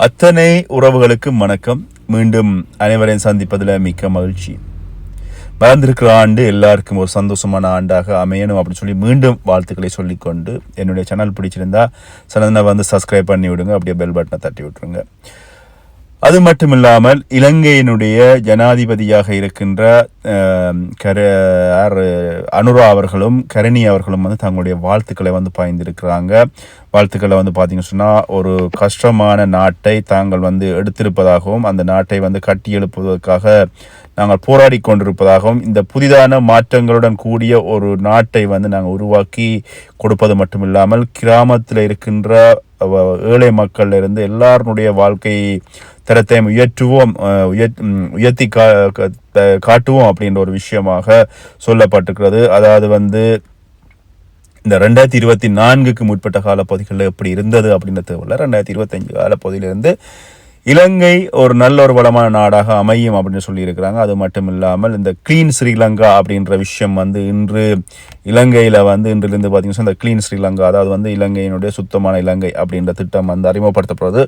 அத்தனை உறவுகளுக்கும் வணக்கம். மீண்டும் அனைவரையும் சந்திப்பதில் மிக்க மகிழ்ச்சி. மறந்திருக்கிற ஆண்டு எல்லாருக்கும் ஒரு சந்தோஷமான ஆண்டாக அமையணும் அப்படின்னு சொல்லி மீண்டும் வாழ்த்துக்களை சொல்லிக்கொண்டு என்னுடைய சேனல் பிடிச்சிருந்தா சனதனை வந்து சப்ஸ்கிரைப் பண்ணி விடுங்க அப்படியே பெல் பட்டனை தட்டி விட்டுருங்க அது மட்டும் இல்லாமல் இலங்கையினுடைய ஜனாதிபதியாக இருக்கின்ற கர யார், அனுரா அவர்களும் கரணி அவர்களும் வந்து தங்களுடைய வாழ்த்துக்களை வந்து பாய்ந்திருக்கிறாங்க. வாழ்த்துக்களை வந்து பார்த்தீங்கன்னு சொன்னால் ஒரு கஷ்டமான நாட்டை தாங்கள் வந்து எடுத்திருப்பதாகவும் அந்த நாட்டை வந்து கட்டி எழுப்புவதற்காக நாங்கள் போராடி கொண்டிருப்பதாகவும் இந்த புதிதான மாற்றங்களுடன் கூடிய ஒரு நாட்டை வந்து நாங்கள் உருவாக்கி கொடுப்பது மட்டும் இல்லாமல் கிராமத்தில் இருக்கின்ற ஏழை மக்கள்ல இருந்து எல்லாருடைய வாழ்க்கை தரத்தை உயர்த்துவோம் உயர் உயர்த்தி கா காட்டுவோம் அப்படின்ற ஒரு விஷயமாக சொல்லப்பட்டிருக்கிறது. அதாவது வந்து இந்த ரெண்டாயிரத்தி இருபத்தி நான்குக்கு முற்பட்ட காலப்பகுதிகளில் எப்படி இருந்தது அப்படின்றது இல்லை ரெண்டாயிரத்தி இருபத்தஞ்சு காலப்பகுதியிலிருந்து இலங்கை ஒரு நல்ல ஒரு வளமான நாடாக அமையும் அப்படின்னு சொல்லியிருக்கிறாங்க. அது மட்டும் இல்லாமல் இந்த க்ளீன் ஸ்ரீலங்கா அப்படின்ற விஷயம் வந்து இன்று இலங்கையில் வந்து இன்றிலிருந்து பார்த்தீங்கன்னா இந்த க்ளீன் ஸ்ரீலங்கா அதாவது வந்து இலங்கையினுடைய சுத்தமான இலங்கை அப்படின்ற திட்டம் வந்து அறிமுகப்படுத்தப்படுறது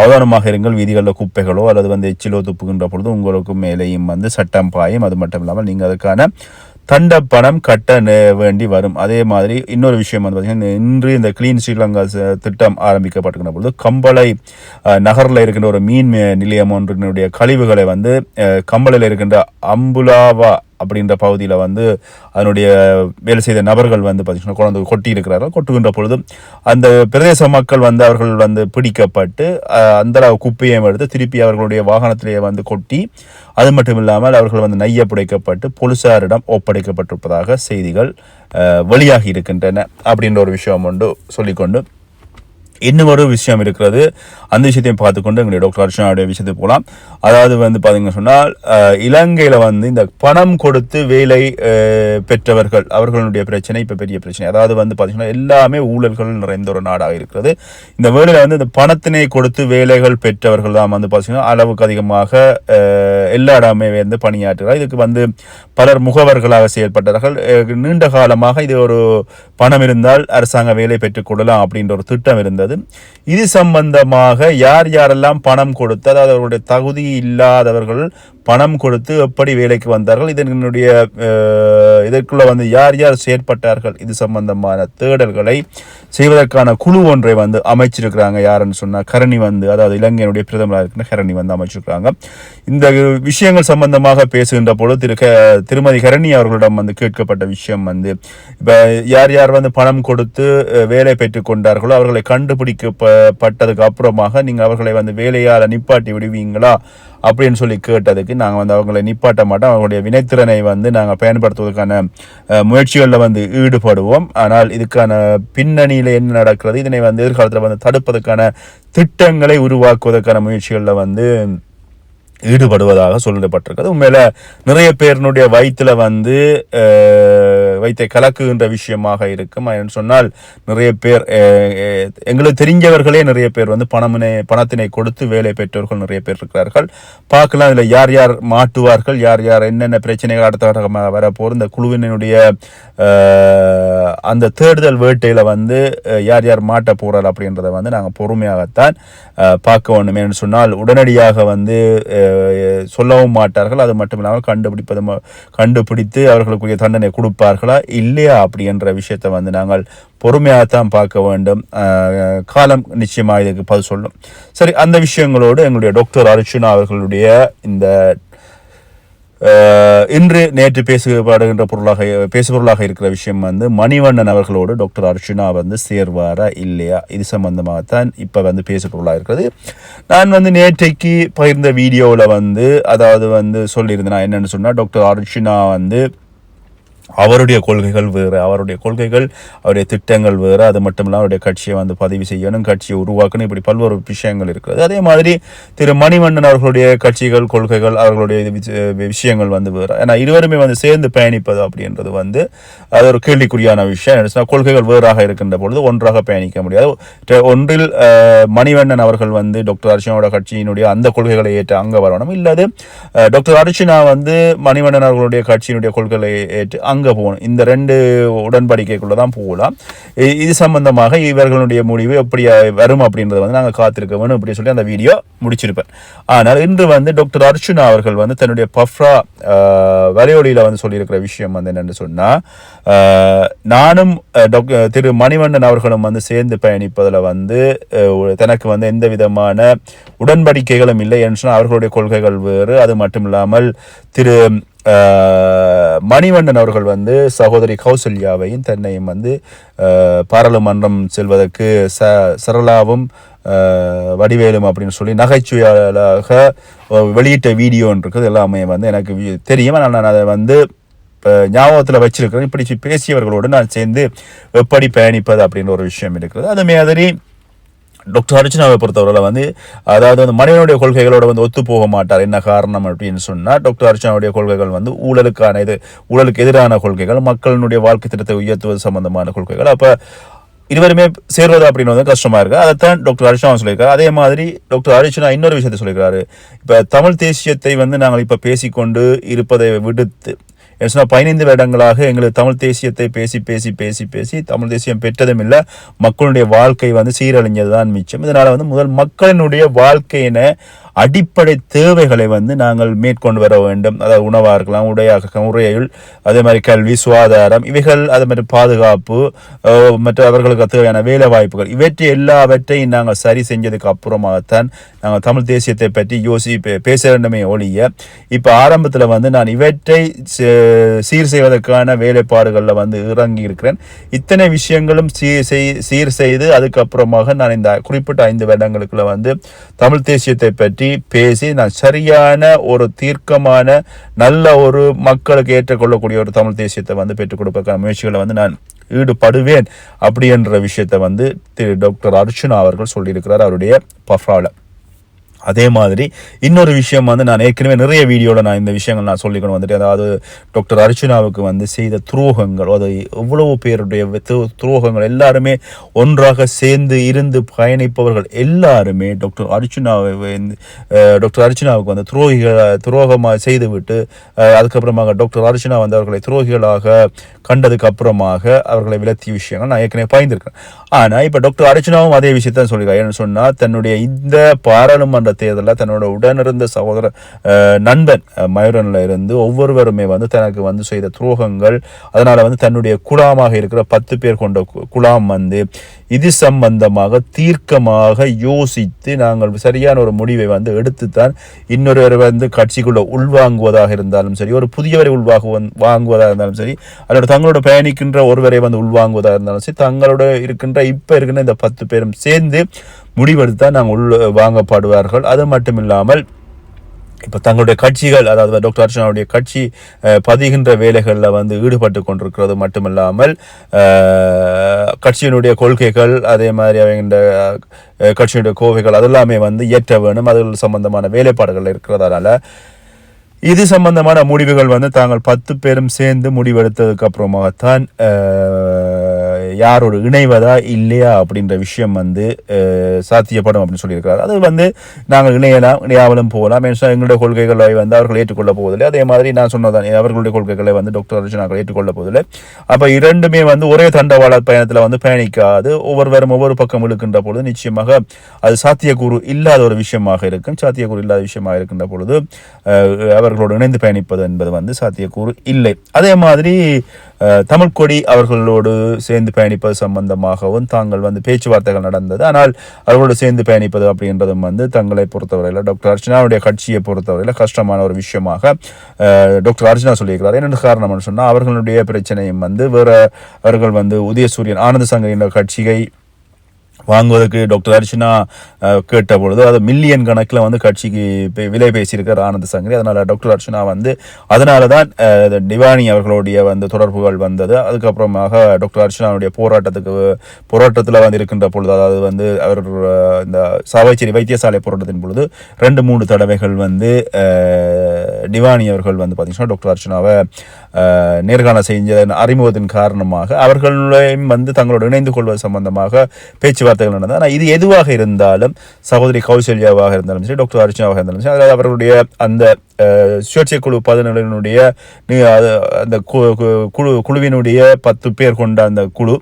அவதானமாக இருங்கள் வீதிகளில் குப்பைகளோ அல்லது வந்து எச்சிலோ துப்புகின்ற பொழுது உங்களுக்கு மேலேயும் வந்து சட்டம் பாயும். அது மட்டும் இல்லாமல் நீங்கள் அதுக்கான தண்ட பணம் கட்ட வேண்டி வரும். அதே மாதிரி இன்னொரு விஷயம் வந்து பார்த்தீங்கன்னா இன்று இந்த கிளீன் ஸ்ரீலங்கா ச- திட்டம் ஆரம்பிக்கப்பட்டிருக்கிற பொழுது கம்பளை நகரில் இருக்கின்ற ஒரு மீன் மே- நிலையம் ஒன்றினுடைய கழிவுகளை வந்து கம்பளையில் இருக்கின்ற அம்புலாவா அப்படின்ற பகுதியில் வந்து அதனுடைய வேலை செய்த நபர்கள் வந்து பார்த்தீங்கன்னா குழந்தை கொட்டி இருக்கிறார்கள் கொட்டுகின்ற பொழுது அந்த பிரதேச மக்கள் வந்து அவர்கள் வந்து பிடிக்கப்பட்டு அந்த அளவு குப்பையும் எடுத்து திருப்பி அவர்களுடைய வாகனத்திலேயே வந்து கொட்டி அது மட்டும் இல்லாமல் அவர்கள் வந்து நைய புடைக்கப்பட்டு போலீசாரிடம் ஒப்படைக்கப்பட்டிருப்பதாக செய்திகள் வெளியாகி இருக்கின்றன. அப்படின்ற ஒரு விஷயம் உண்டு சொல்லிக்கொண்டு இன்னும் ஒரு விஷயம் இருக்கிறது. அந்த விஷயத்தையும் பார்த்துக்கொண்டு எங்களுடைய டாக்டர் அர்ச்சனாவுடைய விஷயத்துக்கு போகலாம். அதாவது வந்து பார்த்தீங்கன்னு சொன்னால் இலங்கையில் வந்து இந்த பணம் கொடுத்து வேலை பெற்றவர்கள் அவர்களுடைய பிரச்சனை இப்போ பெரிய பிரச்சனை. அதாவது வந்து பார்த்தீங்கன்னா எல்லாமே ஊழல்கள் நிறைந்த ஒரு நாடாக இருக்கிறது. இந்த வேலையில் வந்து இந்த பணத்தினை கொடுத்து வேலைகள் பெற்றவர்கள் தான் வந்து பார்த்தீங்கன்னா அளவுக்கு அதிகமாக எல்லா இடமே வந்து பணியாற்றுகிறார். இதுக்கு வந்து பலர் முகவர்களாக செயல்பட்டார்கள். நீண்ட காலமாக இது ஒரு பணம் இருந்தால் அரசாங்க வேலை பெற்றுக் கொள்ளலாம் அப்படின்ற ஒரு திட்டம் இருந்தது. இது சம்பந்தமாக யார் யாரெல்லாம் பணம் கொடுத்து அதாவது அவர்களுடைய தகுதி இல்லாதவர்கள் பணம் கொடுத்து எப்படி வேலைக்கு வந்தார்கள் இதனுடைய அஹ், இதற்குள்ள வந்து யார் யார் செயற்பட்டார்கள் இது சம்பந்தமான தேடல்களை செய்வதற்கான குழு ஒன்றை வந்து அமைச்சிருக்கிறாங்க. யாருன்னு சொன்னால் கரணி வந்து அதாவது இலங்கையினுடைய பிரதமராக இருக்கிற கரணி வந்து அமைச்சிருக்கிறாங்க. இந்த விஷயங்கள் சம்பந்தமாக பேசுகின்ற பொழுது திரு க- திருமதி கரணி அவர்களிடம் வந்து கேட்கப்பட்ட விஷயம் வந்து இப்போ யார் யார் வந்து பணம் கொடுத்து வேலை பெற்றுக் கொண்டார்களோ அவர்களை கண்டுபிடிக்கப்பட்டதுக்கு அப்புறமாக நீங்கள் அவர்களை வந்து வேலையால் நிப்பாட்டி விடுவீங்களா அப்படின்னு சொல்லி கேட்டதுக்கு நாங்கள் வந்து அவங்களை நிப்பாட்ட மாட்டோம். அவங்களுடைய வினைத்திறனை வந்து நாங்கள் பயன்படுத்துவதற்கான முயற்சிகளில் வந்து ஈடுபடுவோம். ஆனால் இதுக்கான பின்னணியில் என்ன நடக்கிறது? இதனை வந்து எதிர்காலத்தில் வந்து தடுப்பதற்கான திட்டங்களை உருவாக்குவதற்கான முயற்சிகளில் வந்து ஈடுபடுவதாக சொல்லப்பட்டிருக்கிறது. உண்மையில் நிறைய பேரினுடைய வயிற்றுல வந்து அஹ், கலக்குகின்ற விஷயமாக இருக்கும். என்று சொன்னால் நிறைய பேர் எங்களுக்கு தெரிஞ்சவர்களே நிறைய பேர் வந்து பணமினை பணத்தினை கொடுத்து வேலை பெற்றவர்கள் நிறைய பேர் இருக்கிறார்கள். பார்க்கலாம் இதில் யார் யார் மாட்டுவார்கள் யார் யார் என்னென்ன பிரச்சனைகள் அடுத்த கட்டமாக வரப்போகிற இந்த குழுவினுடைய அந்த தேடுதல் வேட்டையில் வந்து யார் யார் மாட்ட போகிறார் அப்படின்றத வந்து நாங்கள் பொறுமையாகத்தான் பார்க்க வேண்டும். என்று சொன்னால் உடனடியாக வந்து சொல்லவும் மாட்டார்கள். அது மட்டும் இல்லாமல் கண்டுபிடிப்பது ம- கண்டுபிடித்து அவர்களுக்குரிய தண்டனை கொடுப்பார்கள். இல்லையா அப்படின்ற விஷயத்தை வந்து நாங்கள் பொறுமையாகத்தான் பார்க்க வேண்டும். காலம் நிச்சயமாக இதுக்கு பதில் சொல்லும். சரி அந்த விஷயங்களோடு எங்களுடைய டாக்டர் அர்ச்சுனா அவர்களுடைய இந்த இன்று நேற்று பேசப்படுகின்ற பொருளாக பேசுபொருளாக இருக்கிற விஷயம் வந்து மணிவண்ணன் அவர்களோடு டாக்டர் அர்ச்சுனா வந்து சேர்வாரா இல்லையா? இது சம்பந்தமாகத்தான் இப்போ வந்து பேசுபொருளாக இருக்கிறது. நான் வந்து நேற்றைக்கு பகிர்ந்த வீடியோவில் வந்து அதாவது வந்து சொல்லியிருந்தேன். நான் சொன்னால் டாக்டர் அர்ச்சுனா வந்து அவருடைய கொள்கைகள் வேறு அவருடைய கொள்கைகள் அவருடைய திட்டங்கள் வேறு. அது மட்டும் இல்லாமல் அவருடைய கட்சியை வந்து பதிவு செய்யணும் கட்சியை உருவாக்கணும். இப்படி பல்வேறு விஷயங்கள் இருக்கிறது அதே மாதிரி திரு மணிவண்ணன் அவர்களுடைய கட்சிகள் கொள்கைகள் அவர்களுடைய விஷயங்கள் வந்து வேறு. ஏன்னா இருவருமே வந்து சேர்ந்து பயணிப்பது அப்படின்றது வந்து அது ஒரு கேள்விக்குறியான விஷயம். என்ன கொள்கைகள் வேறாக இருக்கின்ற பொழுது ஒன்றாக பயணிக்க முடியாது. ஒன்றில் மணிவண்ணன் அவர்கள் வந்து டாக்டர் அர்ச்சனாவோட கட்சியினுடைய அந்த கொள்கைகளை ஏற்று அங்கே வரணும். இல்லாது டாக்டர் அர்ச்சனா வந்து மணிவண்ணன் அவர்களுடைய கட்சியினுடைய கொள்கைகளை ஏற்று அங்கே அங்கே போகணும்? இந்த ரெண்டு உடன்படிக்கைக்குள்ளே தான் போகலாம். இது சம்பந்தமாக இவர்களுடைய முடிவு எப்படி வரும் அப்படின்றத வந்து நாங்கள் காத்திருக்க வேணும் அப்படி சொல்லி அந்த வீடியோ முடிச்சிருப்பேன். ஆனால் இன்று வந்து டாக்டர் அர்ச்சுனா அவர்கள் வந்து தன்னுடைய பஃப்ரா வலையொலியில் வந்து சொல்லியிருக்கிற விஷயம் வந்து என்னென்னு சொன்னால் நானும் டாக்டர் திரு மணிவண்ணன் அவர்களும் வந்து சேர்ந்து பயணிப்பதில் வந்து தனக்கு வந்து எந்த விதமான உடன்படிக்கைகளும் இல்லை என்று அவர்களுடைய கொள்கைகள் வேறு. அது மட்டும் இல்லாமல் திரு மணிவண்ணன் அவர்கள் வந்து சகோதரி கௌசல்யாவையும் தன்னையும் வந்து பாராளுமன்றம் செல்வதற்கு ச சரளாவும் வடிவேலும் அப்படின்னு சொல்லி நகைச்சுவையாளராக வெளியிட்ட வீடியோன்னு இருக்குது. எல்லாமே வந்து எனக்கு தெரியும். ஆனால் நான் அதை வந்து இப்போ ஞாபகத்தில் வச்சிருக்கிறேன். இப்படி பேசியவர்களோடு நான் சேர்ந்து எப்படி பயணிப்பது அப்படின்ற ஒரு விஷயம் இருக்கிறது. அது மாதிரி டாக்டர் அர்ச்சனாவை பொறுத்தவரையில் வந்து அதாவது வந்து மனிதனுடைய கொள்கைகளோட வந்து ஒத்து போக மாட்டார். என்ன காரணம் அப்படின்னு சொன்னால் டாக்டர் அர்ச்சனாவுடைய கொள்கைகள் வந்து ஊழலுக்கான இது ஊழலுக்கு எதிரான கொள்கைகள் மக்களினுடைய வாழ்க்கை திட்டத்தை உயர்த்துவது சம்பந்தமான கொள்கைகள். அப்போ இருவருமே சேர்வது அப்படின்னு வந்து கஷ்டமாக இருக்குது அதைத்தான் டாக்டர் அர்ச்சனா சொல்லியிருக்காரு. அதே மாதிரி டாக்டர் அர்ச்சனா இன்னொரு விஷயத்தை சொல்லியிருக்காரு. இப்போ தமிழ் தேசியத்தை வந்து நாங்கள் இப்போ பேசிக்கொண்டு இருப்பதை விடுத்து சொன்னால் பதினைந்து வருடங்களாக எங்களுக்கு தமிழ் தேசியத்தை பேசி பேசி பேசி பேசி தமிழ் தேசியம் பெற்றதும் இல்லை. மக்களுடைய வாழ்க்கை வந்து சீரழிஞ்சது தான் மிச்சம். இதனால் வந்து முதல் மக்களினுடைய வாழ்க்கையினை அடிப்படை தேவைகளை வந்து நாங்கள் மேற்கொண்டு வர வேண்டும். அதாவது உணவாக இருக்கலாம் உடையாக உரையுள் அதே மாதிரி கல்வி சுகாதாரம் இவைகள் அதே மாதிரி பாதுகாப்பு மற்றும் மற்ற அவர்களுக்கு தேவையான வேலை வாய்ப்புகள் இவற்றை எல்லாவற்றையும் நாங்கள் சரி செஞ்சதுக்கு அப்புறமாகத்தான் நாங்கள் தமிழ் தேசியத்தை பற்றி யோசி பேச வேண்டுமே ஒழிய இப்போ ஆரம்பத்தில் வந்து நான் இவற்றை சே- சீர் செய்வதற்கான வேலைப்பாடுகளில் வந்து இறங்கி இருக்கிறேன். இத்தனை விஷயங்களும் சீர் செய்து அதுக்கப்புறமாக நான் இந்த குறிப்பிட்ட ஐந்து வருடங்களுக்குள்ள வந்து தமிழ் தேசியத்தை பற்றி பேசி நான் சரியான ஒரு தீர்க்கமான நல்ல ஒரு மக்களுக்கு ஏற்றுக்கொள்ளக்கூடிய ஒரு தமிழ் தேசியத்தை வந்து பெற்றுக் கொடுப்பதற்கான முயற்சிகளை வந்து நான் ஈடுபடுவேன் அப்படி என்ற விஷயத்தை வந்து திரு டாக்டர் அர்ச்சுனா அவர்கள் சொல்லியிருக்கிறார் அவருடைய பஃப்ராவில் அதே மாதிரி இன்னொரு விஷயம் வந்து நான் ஏற்கனவே நிறைய வீடியோவில் நான் இந்த விஷயங்கள் நான் சொல்லிக்கணும் வந்துட்டு அதாவது டாக்டர் அர்ச்சுனாவுக்கு வந்து செய்த துரோகங்கள் அது எவ்வளவு பேருடைய துரோகங்கள் எல்லாருமே ஒன்றாக சேர்ந்து இருந்து பயணிப்பவர்கள் எல்லாருமே டாக்டர் அர்ச்சுனாவை டாக்டர் அர்ச்சுனாவுக்கு வந்து துரோகிகளை துரோகமாக செய்துவிட்டு அதுக்கப்புறமாக டாக்டர் அர்ச்சுனா வந்து அவர்களை துரோகிகளாக கண்டதுக்கு அப்புறமாக அவர்களை விலத்திய விஷயங்கள் நான் ஏற்கனவே பயந்துருக்கேன். ஆனால் இப்போ டாக்டர் அர்ச்சுனாவும் அதே விஷயத்தான் சொல்லியிருக்காங்க ஏன்னு சொன்னால் தன்னுடைய இந்த பாராளுமன்ற தேர்தலில் தன்னோட உடனிருந்த சகோதர நண்பன் மயூரனில் இருந்து ஒவ்வொருவருமே வந்து தனக்கு வந்து செய்த துரோகங்கள் அதனால் வந்து தன்னுடைய குழாமாக இருக்கிற பத்து பேர் கொண்ட கு- குழாம் வந்து இது சம்பந்தமாக தீர்க்கமாக யோசித்து நாங்கள் சரியான ஒரு முடிவை வந்து எடுத்துத்தான் இன்னொருவர் வந்து கட்சிக்குள்ள உள்வாங்குவதாக இருந்தாலும் சரி ஒரு புதியவரை உள்வாகு வாங்குவதாக இருந்தாலும் சரி அதோட தங்களோட பயணிக்கின்ற ஒருவரை வந்து உள்வாங்குவதாக இருந்தாலும் சரி தங்களோட இருக்கின்ற இப்போ இருக்கின்ற இந்த பத்து பேரும் சேர்ந்து முடிவெடுத்து தான் நாங்கள் உள் வாங்கப்படுவார்கள். அது மட்டும் இல்லாமல் இப்போ தங்களுடைய கட்சிகள் அதாவது டாக்டர் அர்ச்சனாவுடைய கட்சி பதிகின்ற வேலைகளில் வந்து ஈடுபட்டு கொண்டிருக்கிறது மட்டுமில்லாமல் கட்சியினுடைய கொள்கைகள் அதே மாதிரி அவங்க கட்சியினுடைய கோவைகள் அதெல்லாமே வந்து இயற்ற வேணும். அது சம்பந்தமான வேலைப்பாடுகள் இருக்கிறதால இது சம்பந்தமான முடிவுகள் வந்து தாங்கள் பத்து பேரும் சேர்ந்து முடிவெடுத்ததுக்கு அப்புறமாகத்தான் யாரோடு இணைவதா இல்லையா அப்படின்ற விஷயம் வந்து சாத்தியப்படும் அப்படின்னு சொல்லியிருக்காரு அது வந்து நாங்கள் இணையலாம் இணையாமலும் போகலாம். எங்களுடைய கொள்கைகளை வந்து அவர்கள் ஏற்றுக்கொள்ள போவதில்லை. அதே மாதிரி நான் சொன்னதான் அவர்களுடைய கொள்கைகளை வந்து டாக்டர் அர்ஜுனாக்கள் ஏற்றுக்கொள்ள போவதில்லை. அப்போ இரண்டுமே வந்து ஒரே தண்டவாள பயணத்தில் வந்து பயணிக்காது. ஒவ்வொருவரும் ஒவ்வொரு பக்கம் இழுக்கின்ற பொழுது நிச்சயமாக அது சாத்தியக்கூறு இல்லாத ஒரு விஷயமாக இருக்கும். சாத்தியக்கூறு இல்லாத விஷயமாக இருக்கின்ற பொழுது அவர்களோடு இணைந்து பயணிப்பது என்பது வந்து சாத்தியக்கூறு இல்லை. அதே மாதிரி அஹ், தமிழ் கொடி அவர்களோடு சேர்ந்து பயணிப்பது சம்பந்தமாகவும் தாங்கள் வந்து பேச்சுவார்த்தைகள் நடந்தது. ஆனால் அவர்களோடு சேர்ந்து பயணிப்பது அப்படின்றதும் வந்து தங்களை பொறுத்தவரையில் டாக்டர் அர்ச்சனாவுடைய கட்சியை பொறுத்தவரையில் கஷ்டமான ஒரு விஷயமாக டாக்டர் அர்ச்சனா சொல்லியிருக்கிறார். என்னென்ன காரணம்னு சொன்னால் அவர்களுடைய பிரச்சனையும் வந்து வேற அவர்கள் வந்து உதயசூரியன் ஆனந்த சங்கரின் கட்சியை வாங்குவதற்கு டாக்டர் அர்ச்சனா கேட்ட பொழுது அது மில்லியன் கணக்கில் வந்து கட்சிக்கு விலை பேசியிருக்கார் ஆனந்த சங்கரி. அதனால் டாக்டர் அர்ச்சனா வந்து அதனால தான் அஹ், டிவானி அவர்களுடைய வந்து தொடர்புகள் வந்தது. அதுக்கப்புறமாக டாக்டர் அர்ச்சனாவுடைய போராட்டத்துக்கு போராட்டத்தில் வந்து இருக்கின்ற பொழுது அதாவது வந்து அவர் இந்த சாவைச்சேரி வைத்தியசாலை போராட்டத்தின் பொழுது ரெண்டு மூணு தடவைகள் வந்து டிவானி அவர்கள் வந்து பார்த்தீங்கன்னா டாக்டர் அர்ச்சனாவை நேர்காணல் செஞ்ச அறிமுகத்தின் காரணமாக அவர்களையும் வந்து தங்களோடு இணைந்து கொள்வது சம்பந்தமாக பேச்சுவார்த்தைகள் நடந்தது. ஆனால் இது எதுவாக இருந்தாலும் சகோதரி கௌசல்யாவாக இருந்தாலும் சரி டாக்டர் அர்ச்சனாவாக இருந்தாலும் சரி அதாவது அவர்களுடைய அந்த சுயேட்சை குழு பதினேழுனுடைய அந்த கு- குழு குழுவினுடைய பத்து பேர் கொண்ட அந்த குழு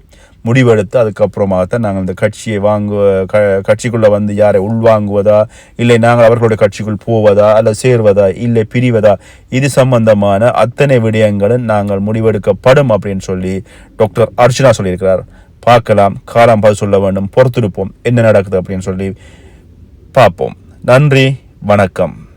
முடிவெடுத்து அதுக்கப்புறமாகத்தான் நாங்கள் இந்த கட்சியை வாங்குவ க கட்சிக்குள்ளே வந்து யாரை உள்வாங்குவதா இல்லை நாங்கள் அவர்களுடைய கட்சிக்குள் போவதா அல்ல சேர்வதா இல்லை பிரிவதா இது சம்பந்தமான அத்தனை விடயங்களும் நாங்கள் முடிவெடுக்கப்படும் அப்படின்னு சொல்லி டாக்டர் அர்ச்சனா சொல்லியிருக்கிறார். பார்க்கலாம். காலம் பதில் சொல்ல வேண்டும். பொறுத்திருப்போம். என்ன நடக்குது அப்படின்னு சொல்லி பார்ப்போம். நன்றி. வணக்கம்.